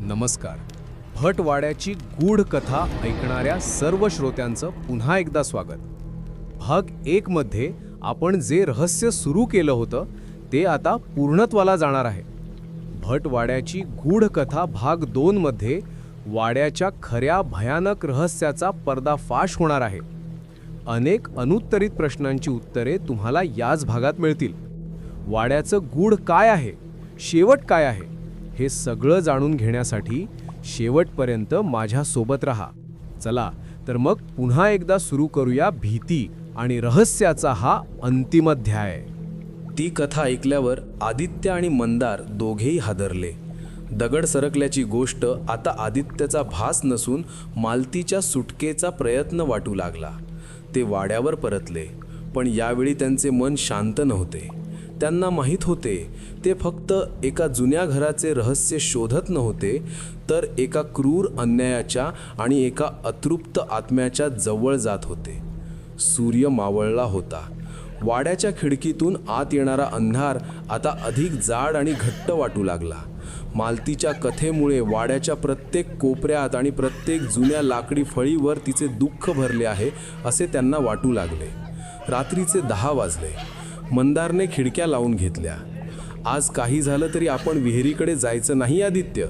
नमस्कार. भटवाड्याची गूढ कथा ऐकणाऱ्या सर्व श्रोत्यांचं पुन्हा एकदा स्वागत. भाग एक मध्ये आपण जे रहस्य सुरू केलं होतं ते आता पूर्णत्वाला जाणार आहे. भटवाड्याची गूढ कथा भाग दोनमध्ये वाड्याच्या खऱ्या भयानक रहस्याचा पर्दाफाश होणार आहे. अनेक अनुत्तरित प्रश्नांची उत्तरे तुम्हाला याच भागात मिळतील. वाड्याचं गूढ काय आहे? शेवट काय आहे? हे सगळं जाणून घेण्यासाठी शेवटपर्यंत माझ्यासोबत राहा. चला तर मग पुन्हा एकदा सुरू करूया भीती आणि रहस्याचा हा अंतिम अध्याय. ती कथा ऐकल्यावर आदित्य आणि मंदार दोघेही हादरले. दगड सरकल्याची गोष्ट आता आदित्यचा भास नसून मालतीच्या सुटकेचा प्रयत्न वाटू लागला. ते वाड्यावर परतले पण यावेळी त्यांचे मन शांत नव्हते. त्यांना माहीत होते. ते फक्त एका जुन्या घराचे रहस्य शोधत नव्हते तर एका क्रूर अन्यायाच्या आणि एका अतृप्त आत्म्याच्या जवळ जात होते. सूर्य मावळला होता. वाड्याच्या खिडकीतून आत येणारा अंधार आता अधिक जाड आणि घट्ट वाटू लागला. मालतीच्या कथेमुळे वाड्याच्या प्रत्येक कोपऱ्यात आणि प्रत्येक जुन्या लाकडी फळीवर तिचे दुःख भरले आहे असे त्यांना वाटू लागले. रात्रीचे दहा वाजले. मंदारने खिडक्या लावून घेतल्या. आज काही झालं तरी आपण विहिरीकडे जायचं नाही आदित्य.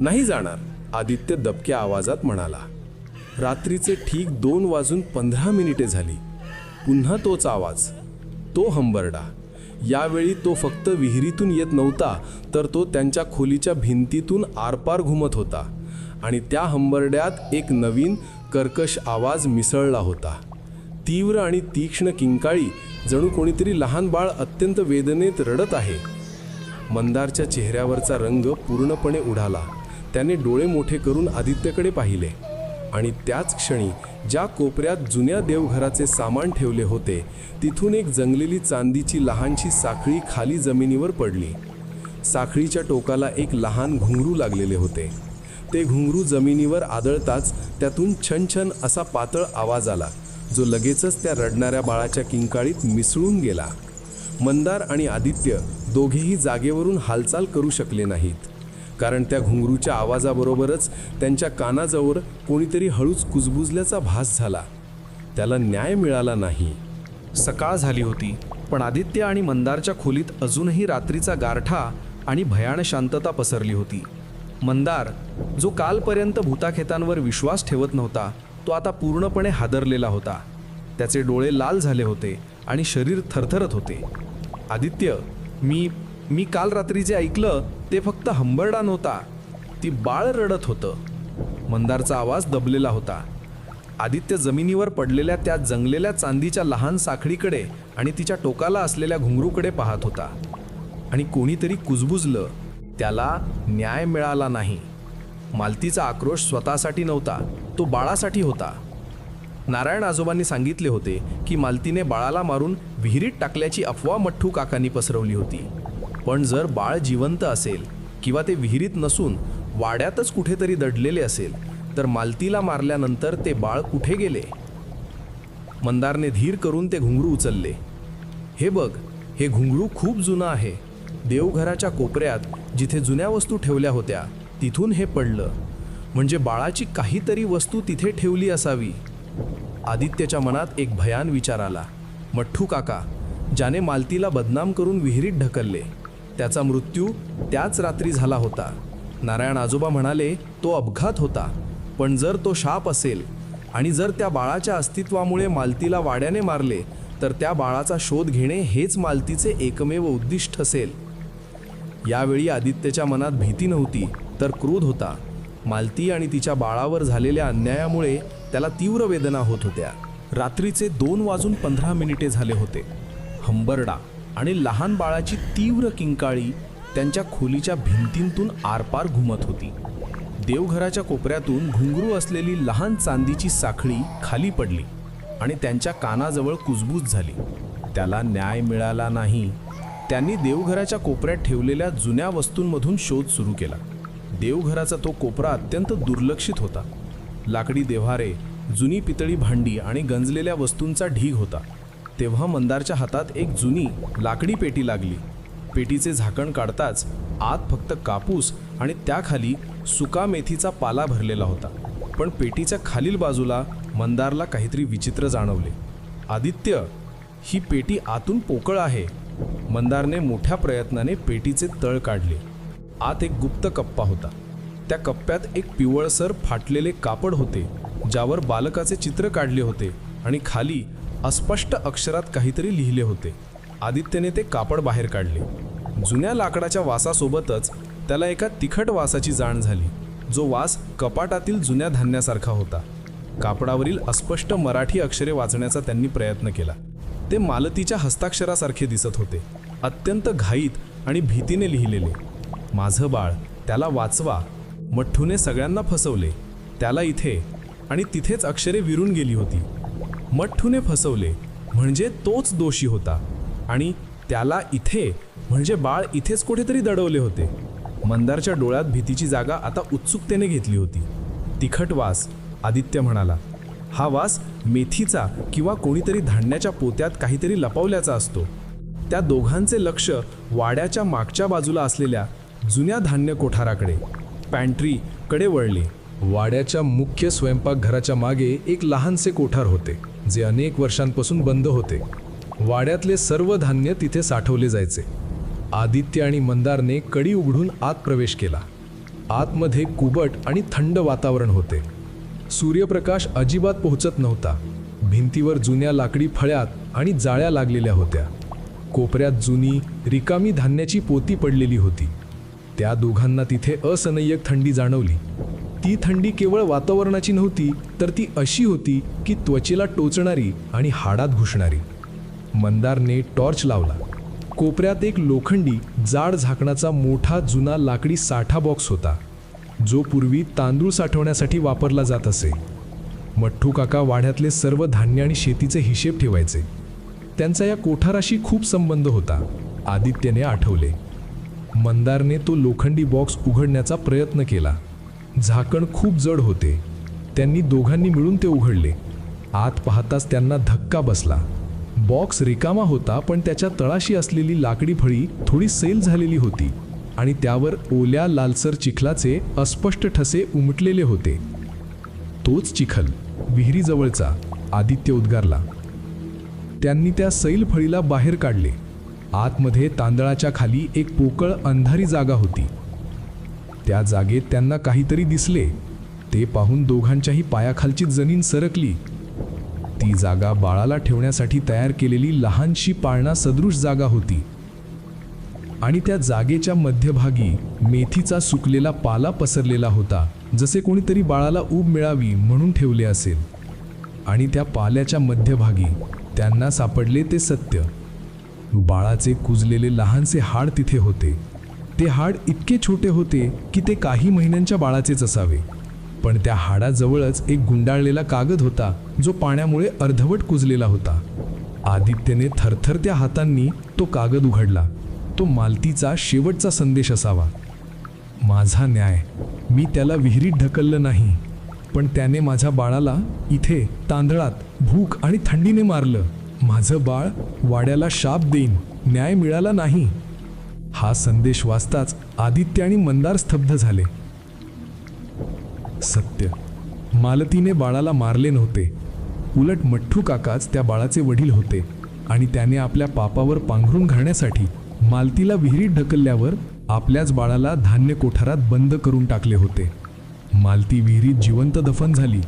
नाही जाणार आदित्य दबक्या आवाजात म्हणाला. रात्रीचे ठीक दोन वाजून पंधरा मिनिटे झाली. पुन्हा तोच आवाज. तो हंबरडा. यावेळी तो फक्त विहिरीतून येत नव्हता तर तो त्यांच्या खोलीच्या भिंतीतून आरपार घुमत होता. आणि त्या हंबरड्यात एक नवीन कर्कश आवाज मिसळला होता. तीव्र आणि तीक्ष्ण किंकाळी जणू कोणीतरी लहान बाळ अत्यंत वेदनेत रडत आहे. मंदारच्या चेहऱ्यावरचा रंग पूर्णपणे उडाला. त्याने डोळे मोठे करून आदित्यकडे पाहिले आणि त्याच क्षणी ज्या कोपऱ्यात जुन्या देवघराचे सामान ठेवले होते तिथून एक जंगलेली चांदीची लहानशी साखळी खाली जमिनीवर पडली. साखळीच्या टोकाला एक लहान घुंगरू लागलेले होते. ते घुंगरू जमिनीवर आदळताच त्यातून छन छन असा पातळ आवाज आला. जो लगेचच त्या रडणाऱ्या बाळाच्या किंकाळीत मिसळून गेला. मंदार आणि आदित्य दोघेही जागेवरून हालचाल करू शकले नाहीत. कारण त्या घुंगरूच्या आवाजाबरोबरच त्यांच्या कानाजवळ कोणीतरी हळूच कुजबुजल्याचा भास झाला. त्याला न्याय मिळाला नाही. सकाळ झाली होती पण आदित्य आणि मंदारच्या खोलीत अजूनही रात्रीचा गारठा आणि भयान शांतता पसरली होती. मंदार जो कालपर्यंत भूताखेतांवर विश्वास ठेवत नव्हता तो आता पूर्णपणे हादरलेला होता. त्याचे डोळे लाल झाले होते आणि शरीर थरथरत होते. आदित्य मी मी काल रात्री जे ऐकलं ते फक्त हंबरडा नव्हता. ती बाळ रडत होतं. मंदारचा आवाज दबलेला होता. आदित्य जमिनीवर पडलेल्या त्या जंगलेल्या चांदीच्या लहान साखळीकडे आणि तिच्या टोकाला असलेल्या घुंगरूकडे पाहत होता. आणि कोणीतरी कुजबुजलं. त्याला न्याय मिळाला नाही. मालतीचा आक्रोश स्वतःसाठी नव्हता तो बाळासाठी होता. नारायण आजोबांनी सांगितले होते की मालतीने बाळाला मारून विहिरीत टाकल्याची अफवा मठ्ठू काकांनी पसरवली होती. पण जर बाळ जिवंत असेल किंवा ते विहिरीत नसून वाड्यातच कुठेतरी दडलेले असेल तर मालतीला मारल्यानंतर ते बाळ कुठे गेले? मंदारने धीर करून ते घुंगरू उचलले. हे बघ हे घुंगरू खूप जुनं आहे. देवघराच्या कोपऱ्यात जिथे जुन्या वस्तू ठेवल्या होत्या तिथून हे पडलं. म्हणजे बाळाची काहीतरी वस्तू तिथे ठेवली असावी. आदित्यच्या मनात एक भयान विचार आला. मठ्ठू काका ज्याने मालतीला बदनाम करून विहिरीत ढकलले. त्याचा मृत्यू त्याच रात्री झाला होता. नारायण आजोबा म्हणाले तो अपघात होता. पण जर तो शाप असेल आणि जर त्या बाळाच्या अस्तित्वामुळे मालतीला वाड्याने मारले तर त्या बाळाचा शोध घेणे हेच मालतीचे एकमेव उद्दिष्ट असेल. यावेळी आदित्यच्या मनात भीती नव्हती. तर क्रोध होता. मालती आणि तिच्या बाळावर झालेल्या अन्यायामुळे त्याला तीव्र वेदना होत होत्या. रात्रीचे दोन वाजून पंधरा मिनिटे झाले होते. हंबरडा आणि लहान बाळाची तीव्र किंकाळी त्यांच्या खोलीच्या भिंतींतून आरपार घुमत होती. देवघराच्या कोपऱ्यातून घुंगरू असलेली लहान चांदीची साखळी खाली पडली आणि त्यांच्या कानाजवळ कुजबूज झाली. त्याला न्याय मिळाला नाही. त्यांनी देवघराच्या कोपऱ्यात ठेवलेल्या जुन्या वस्तूंमधून शोध सुरू केला. देवघराचा तो कोपरा अत्यंत दुर्लक्षित होता. लाकडी देव्हारे जुनी पितळी भांडी आणि गंजलेल्या वस्तूंचा ढीग होता. तेव्हा मंदारच्या हातात एक जुनी लाकडी पेटी लागली. पेटीचे झाकण काढताच आत फक्त कापूस आणि त्याखाली सुका मेथीचा पाला भरलेला होता. पण पेटीच्या खालील बाजूला मंदारला काहीतरी विचित्र जाणवले. आदित्य ही पेटी आतून पोकळ आहे. मंदारने मोठ्या प्रयत्नाने पेटीचे तळ काढले. आत एक गुप्त कप्पा होता. त्या कप्प्यात एक पिवळसर फाटलेले कापड होते ज्यावर बालकाचे चित्र काढले होते आणि खाली अस्पष्ट अक्षरात काहीतरी लिहिले होते. आदित्यने ते कापड बाहेर काढले. जुन्या लाकडाच्या वासासोबतच त्याला एका तिखट वासाची जाण झाली जो वास कपाटातील जुन्या धान्यासारखा होता. कापडावरील अस्पष्ट मराठी अक्षरे वाचण्याचा त्यांनी प्रयत्न केला. ते मालतीच्या हस्ताक्षरासारखे दिसत होते अत्यंत घाईत आणि भीतीने लिहिलेले. माझं बाळ त्याला वाचवा. मठ्ठूने सगळ्यांना फसवले. त्याला इथे आणि तिथेच अक्षरे विरून गेली होती. मठ्ठूने फसवले म्हणजे तोच दोषी होता. आणि त्याला इथे म्हणजे बाळ इथेच कुठेतरी दडवले होते. मंदारच्या डोळ्यात भीतीची जागा आता उत्सुकतेने घेतली होती. तिखट वास आदित्य म्हणाला. हा वास मेथीचा किंवा कोणीतरी धान्याच्या पोत्यात काहीतरी लपवल्याचा असतो. त्या दोघांचे लक्ष वाड्याच्या मागच्या बाजूला असलेल्या जुन्या धान्य कोठाराकडे. पॅन्ट्रीकडे वळले. वाड्याच्या मुख्य स्वयंपाकघराच्या मागे एक लहानसे कोठार होते जे अनेक वर्षांपासून बंद होते. वाड्यातले सर्व धान्य तिथे साठवले जायचे. आदित्य आणि मंदारने कडी उघडून आत प्रवेश केला. आतमध्ये कुबट आणि थंड वातावरण होते. सूर्यप्रकाश अजिबात पोहोचत नव्हता. भिंतीवर जुन्या लाकडी फळ्यात आणि जाळ्या लागलेल्या होत्या. कोपऱ्यात जुनी रिकामी धान्याची पोती पडलेली होती. त्या दोघांना तिथे असनय्यक थंडी जाणवली. ती थंडी केवळ वातावरणाची नव्हती तर ती अशी होती की त्वचेला टोचणारी आणि हाडात घुसणारी. मंदारने टॉर्च लावला. कोपऱ्यात एक लोखंडी जाड झाकणाचा मोठा जुना लाकडी साठा बॉक्स होता जो पूर्वी तांदूळ साठवण्यासाठी वापरला जात असे. मठ्ठू काका वाड्यातले सर्व धान्य आणि शेतीचे हिशेब ठेवायचे. त्यांचा या कोठाराशी खूप संबंध होता आदित्यने आठवले. मंदारने तो लोखंडी बॉक्स उघडण्याचा प्रयत्न केला. झाकण खूप जड होते. त्यांनी दोघांनी मिळून ते उघडले. आत पाहताच त्यांना धक्का बसला. बॉक्स रिकामा होता पण त्याच्या तळाशी असलेली लाकडी फळी थोडी सैल झालेली होती आणि त्यावर ओल्या लालसर चिखलाचे अस्पष्ट ठसे उमटलेले होते. तोच चिखल विहिरीजवळचा आदित्य उद्गारला. त्यांनी त्या सैल फळीला बाहेर काढले. आतमध्ये तांदळाच्या खाली एक पोकळ अंधारी जागा होती. त्या जागेत त्यांना काहीतरी दिसले. ते पाहून दोघांच्याही पायाखालची जमीन सरकली. ती जागा बाळाला ठेवण्यासाठी तयार केलेली लहानशी पाळणा सदृश जागा होती. आणि त्या जागेच्या मध्यभागी मेथीचा सुकलेला पाला पसरलेला होता जसे कोणीतरी बाळाला ऊब मिळावी म्हणून ठेवले असेल. आणि त्या पाल्याच्या मध्यभागी त्यांना सापडले ते सत्य. बाळाचे कुजलेले लहानसे हाड तिथे होते. ते हाड इतके छोटे होते की ते काही महिन्यांच्या बाळाचेच असावे. पण त्या हाडाजवळच एक गुंडाळलेला कागद होता जो पाण्यामुळे अर्धवट कुजलेला होता. आदित्यने थरथरत्या हातांनी तो कागद उघडला. तो मालतीचा शेवटचा संदेश असावा. माझा न्याय. मी त्याला विहिरीत ढकललं नाही. पण त्याने माझ्या बाळाला इथे तांदळात भूक आणि थंडीने मारलं. माझं बाळ वाड्याला शाप देईन न्याय मिळाला नाही. हा संदेश वाचताच आदित्य आणि मंदार स्तब्ध झाले. सत्य. मालतीने बाळाला मारले नव्हते. उलट मठ्ठू काकाच त्या बाळाचे वडील होते आणि त्याने आपल्या पापावर पांघरून घालण्यासाठी मालतीला विहिरीत ढकलल्यावर आपल्याच बाळाला धान्य कोठारात बंद करून टाकले होते. मालती विहिरीत जिवंत दफन झाली.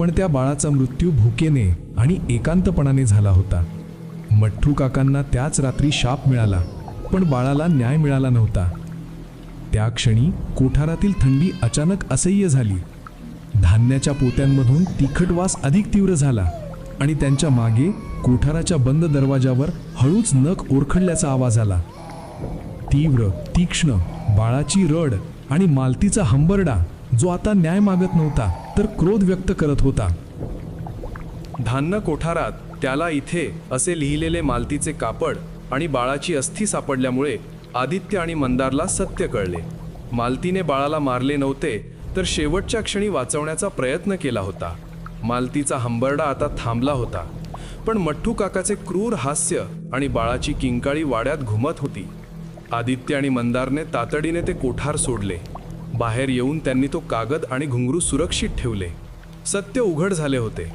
पण त्या बाळाचा मृत्यू भुकेने आणि एकांतपणाने झाला होता. मठ्ठू काकांना त्याच रात्री शाप मिळाला पण बाळाला न्याय मिळाला नव्हता. त्या क्षणी कोठारातील थंडी अचानक असह्य झाली. धान्याच्या पोत्यांमधून तिखट वास अधिक तीव्र झाला आणि त्यांच्या मागे कोठाराच्या बंद दरवाजावर हळूच नख ओरखडल्याचा आवाज आला. तीव्र तीक्ष्ण बाळाची रड आणि मालतीचा हंबरडा जो आता न्याय मागत नव्हता. तर क्रोध व्यक्त करत होता. धान्य कोठारात त्याला इथे असे लिहिलेले मालतीचे कापड आणि बाळाची अस्थी सापडल्यामुळे आदित्य आणि मंदारला सत्य कळले. मालतीने बाळाला मारले नव्हते तर शेवटच्या क्षणी वाचवण्याचा प्रयत्न केला होता. मालतीचा हंबरडा आता थांबला होता. पण मठ्ठू काकाचे क्रूर हास्य आणि बाळाची किंकाळी वाड्यात घुमत होती. आदित्य आणि मंदारने तातडीने ते कोठार सोडले. बाहेर येऊन त्यांनी तो कागद आणि घुंगरू सुरक्षित ठेवले. सत्य उघड झाले होते.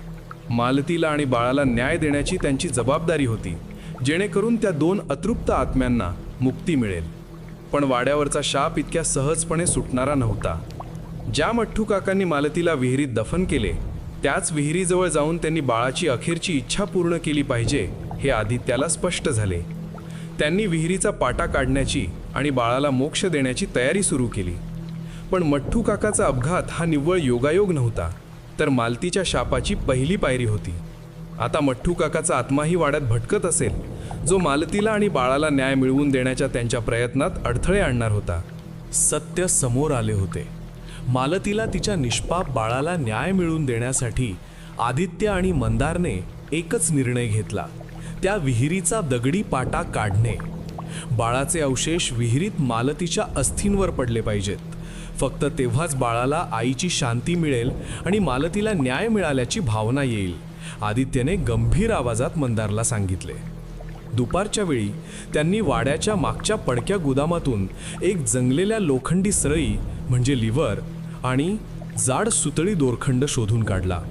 मालतीला आणि बाळाला न्याय देण्याची त्यांची जबाबदारी होती जेणेकरून त्या दोन अतृप्त आत्म्यांना मुक्ती मिळेल. पण वाड्यावरचा शाप इतक्या सहजपणे सुटणारा नव्हता. ज्या मठ्ठू काकांनी मालतीला विहिरीत दफन केले त्याच विहिरीजवळ जाऊन त्यांनी बाळाची अखेरची इच्छा पूर्ण केली पाहिजे हे आदित्याला स्पष्ट झाले. त्यांनी विहिरीचा पाटा काढण्याची आणि बाळाला मोक्ष देण्याची तयारी सुरू केली. पण मठ्ठू काकाचा अपघात हा निव्वळ योगायोग नव्हता तर मालतीच्या शापाची पहिली पायरी होती. आता मठ्ठू काकाचा आत्माही वाड्यात भटकत असेल जो मालतीला आणि बाळाला न्याय मिळवून देण्याच्या त्यांच्या प्रयत्नात अडथळे आणणार होता. सत्य समोर आले होते. मालतीला तिच्या निष्पाप बाळाला न्याय मिळवून देण्यासाठी आदित्य आणि मंदारने एकच निर्णय घेतला त्या विहिरीचा दगडी पाटा काढणे. बाळाचे अवशेष विहिरीत मालतीच्या अस्थींवर पडले पाहिजेत. फक्त तेव्हाच बाळाला आईची शांती मिळेल आणि मालतीला न्याय मिळाल्याची भावना येईल आदित्यने गंभीर आवाजात मंदारला सांगितले. दुपारच्या वेळी त्यांनी वाड्याच्या मागच्या पडक्या गोदामातून एक जंगलेल्या लोखंडी सरळी म्हणजे लिव्हर आणि जाड सुतळी दोरखंड शोधून काढला.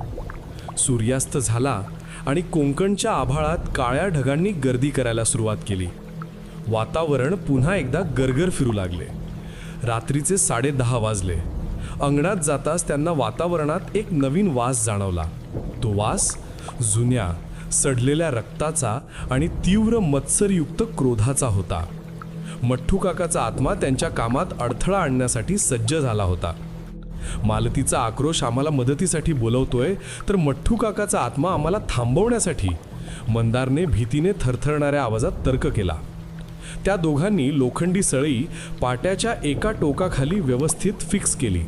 सूर्यास्त झाला आणि कोंकणच्या आभाळात काळ्या ढगांनी गर्दी करायला सुरुवात केली. वातावरण पुन्हा एकदा गरगर फिरू लागले. रात्रीचे साडेदहा वाजले. अंगणात जाताच त्यांना वातावरणात एक नवीन वास जाणवला. तो वास जुन्या सडलेल्या रक्ताचा आणि तीव्र मत्सरयुक्त क्रोधाचा होता. मठ्ठू काकाचा आत्मा त्यांच्या कामात अडथळा आणण्यासाठी सज्ज झाला होता. मालतीचा आक्रोश आम्हाला मदतीसाठी बोलवतोय तर मठ्ठू काकाचा आत्मा आम्हाला थांबवण्यासाठी मंदारने भीतीने थरथरणाऱ्या आवाजात तर्क केला. त्या दोघांनी लोखंडी सळई पाट्याच्या एका टोकाखाली व्यवस्थित फिक्स केली.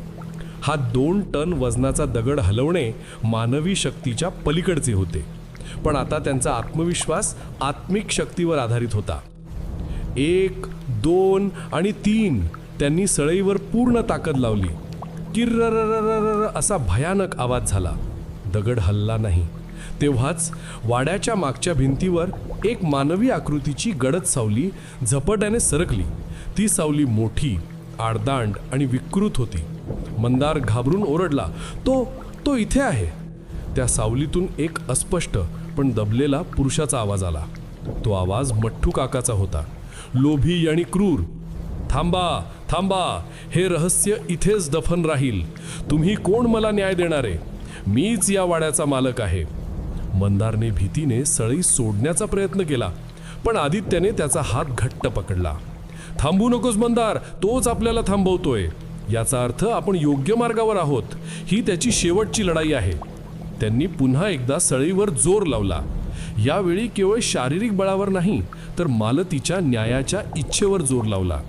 हा दोन टन वजनाचा दगड हलवणे मानवी शक्तीच्या पलीकडचे होते. पण आता त्यांचा आत्मविश्वास आत्मिक शक्तीवर आधारित होता. एक दोन आणि तीन त्यांनी सळईवर पूर्ण ताकद लावली. किर्र असा भयानक आवाज झाला. दगड हलला नाही. तेव्हाच वाड्याच्या मागच्या भिंतीवर एक मानवी आकृतीची गडद सावली झपाट्याने सरकली. ती सावली मोठी आडदांड आणि विकृत होती. मंदार घाबरून ओरडला तो तो इथे आहे. त्या सावलीतून एक अस्पष्ट पण दबलेला पुरुषाचा आवाज आला. तो आवाज मठ्ठू काकाचा होता. लोभी आणि क्रूर. थांबा थांबा हे रहस्य इथेच दफन राहील. तुम्ही कोण मला न्याय देणारे? मीच या वाड्याचा मालक आहे. मंदारने भीतीने सळई सोडण्याचा प्रयत्न केला पण आदित्याने त्याचा हात घट्ट पकडला. थांबू नकोस मंदार तोच आपल्याला थांबवतोय. याचा अर्थ आपण योग्य मार्गावर आहोत. ही त्याची शेवटची लढाई आहे. त्यांनी पुन्हा एकदा सळईवर जोर लावला. यावेळी केवळ शारीरिक बळावर नाही तर मालतीच्या न्यायाच्या इच्छेवर जोर लावला.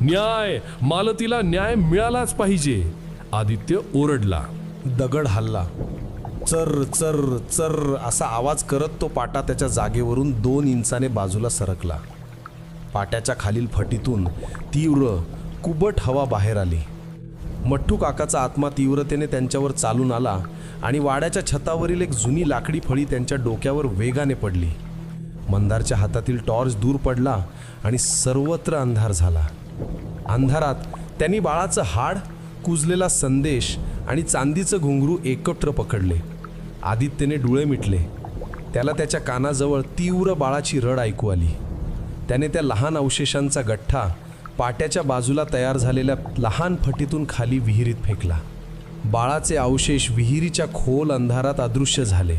न्याय मालतीला न्याय मिळालाच पाहिजे. आदित्य ओरडला. दगड हल्ला. चर चर चर असा आवाज करत तो पाटा त्याच्या जागेवरून दोन इंचाने बाजूला सरकला. पाट्याच्या खालील फटीतून तीव्र कुबट हवा बाहेर आली. मठ्ठू काकाचा आत्मा तीव्रतेने त्यांच्यावर चालून आला आणि वाड्याच्या छतावरील एक जुनी लाकडी फळी त्यांच्या डोक्यावर वेगाने पडली. मंदारच्या हातातील टॉर्च दूर पडला आणि सर्वत्र अंधार झाला. अंधारात त्यांनी बाळाचं हाड कुजलेला संदेश आणि चांदीचं घुंगरू एकत्र पकडले. आदित्यने डोळे मिटले. त्याला त्याच्या कानाजवळ तीव्र बाळाची रड ऐकू आली. त्याने त्या लहान अवशेषांचा गठ्ठा पाट्याच्या बाजूला तयार झालेल्या लहान फटीतून खाली विहिरीत फेकला. बाळाचे अवशेष विहिरीच्या खोल अंधारात अदृश्य झाले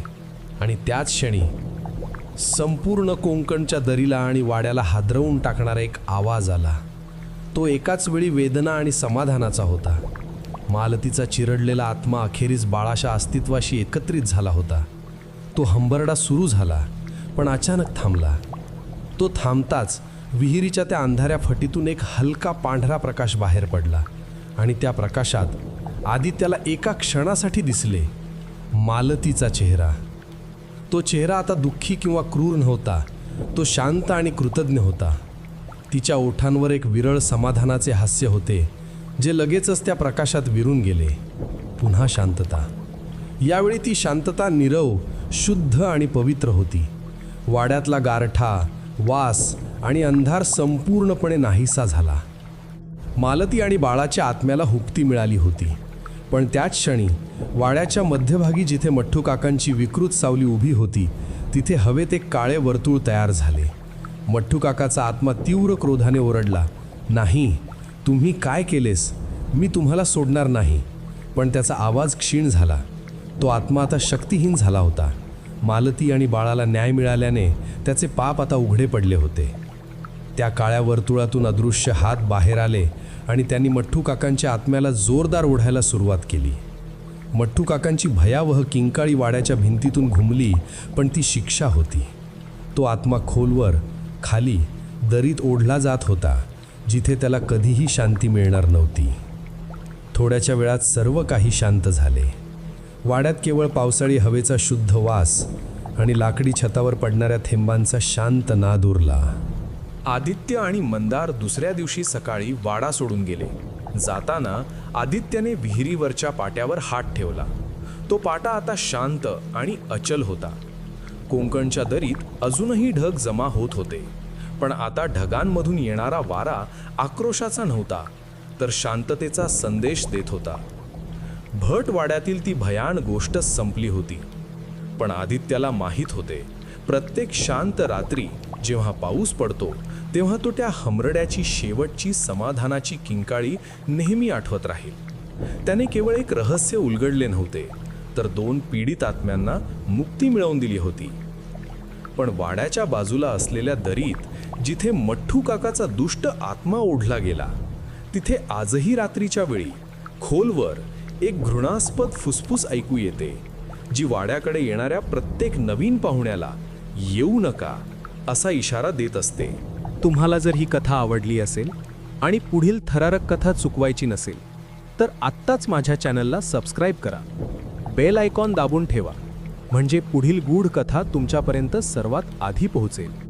आणि त्याच क्षणी संपूर्ण कोंकणच्या दरीला आणि वाड्याला हादरवून टाकणारा एक आवाज आला. तो एकाच वेळी वेदना आणि समाधानाचा होता. मालतीचा चिरडलेला आत्मा अखेरीस बाळाशा अस्तित्वाशी एकत्रित झाला होता. तो हंबरडा सुरू झाला पण अचानक थांबला. तो थांबताच विहिरीच्या त्या अंधाऱ्या फटीतून एक हलका पांढरा प्रकाश बाहेर पडला आणि त्या प्रकाशात आदित्याला एका क्षणासाठी दिसले मालतीचा चेहरा. तो चेहरा आता दुःखी किंवा क्रूर नव्हता तो शांत आणि कृतज्ञ होता. तिच्या ओठांवर एक विरळ समाधानाचे हास्य होते. जे लगेचच त्या प्रकाशात विरून गेले पुन्हा शांतता. यावेळी ती शांतता निरव शुद्ध आणि पवित्र होती. वाड्यातला गारठा वास आणि अंधार संपूर्णपणे नाहीसा झाला. मालती आणि बाळाच्या आत्म्याला हुक्ती मिळाली होती. पण त्याच क्षणी वाड्याच्या मध्यभागी जिथे मठ्ठू काकांची विकृत सावली उभी होती तिथे हवेत एक काळे वर्तुळ तयार झाले. मठ्ठू काकाचा आत्मा तीव्र क्रोधाने ओरडला नाही तुम्ही काय केलेस मी तुम्हाला सोडणार नाही. पण त्याचा आवाज क्षीण झाला. तो आत्मा आता शक्तिहीन झाला होता. मालती आणि बाळाला न्याय मिळाल्याने त्याचे पाप आता उघडे पडले होते. त्या काळ्या वर्तुळातून अदृश्य हात बाहेर आले आणि त्यांनी मठ्ठू काकांच्या आत्म्याला जोरदार ओढायला सुरुवात केली. मठ्ठू काकांची भयावह किंकाळी वाड्याच्या भिंतीतून घुमली पण ती शिक्षा होती. तो आत्मा खोलवर खाली दरीत ओढला जात होता. जिथे त्याला कधीही शांती मिळणार नव्हती. थोड्याच्या वेळात सर्व काही शांत झाले. वाड्यात केवळ पावसाळी हवेचा शुद्ध वास आणि लाकडी छतावर पडणाऱ्या थेंबांचा शांत नाद उरला. आदित्य आणि मंदार दुसऱ्या दिवशी सकाळी वाडा सोडून गेले. जाताना आदित्यने विहिरीवरच्या पाट्यावर हात ठेवला. तो पाटा आता शांत आणि अचल होता. कोंकणच्या दरीत अजूनही ढग जमा होत होते. पण आता ढगांमधून येणारा वारा आक्रोशाचा नव्हता तर शांततेचा संदेश देत होता. भट वाड्यातील ती भयान गोष्ट संपली होती पण आदित्याला माहीत होते प्रत्येक शांत रात्री जेव्हा पाऊस पडतो तेव्हा तो त्या हमरड्याची शेवटची समाधानाची किंकाळी नेहमी आठवत राहील. त्याने केवळ एक रहस्य उलगडले नव्हते तर दोन पीडित आत्म्यांना मुक्ती मिळवून दिली होती. पण वाड्याच्या बाजूला असलेल्या दरीत जिथे मठ्ठू काकाचा दुष्ट आत्मा ओढला गेला तिथे आजही रात्रीच्या वेळी खोलवर एक घृणास्पद फुसफुस ऐकू येते जी वाड्याकडे येणाऱ्या प्रत्येक नवीन पाहुण्याला येऊ नका असा इशारा देत असते. तुम्हाला जर ही कथा आवडली असेल आणि पुढील थरारक कथा चुकवायची नसेल तर आत्ताच माझ्या चॅनलला सबस्क्राईब करा. बेल आयकॉन दाबून ठेवा म्हणजे पुढील गूढ कथा तुमच्यापर्यंत सर्वात आधी पोहोचेल.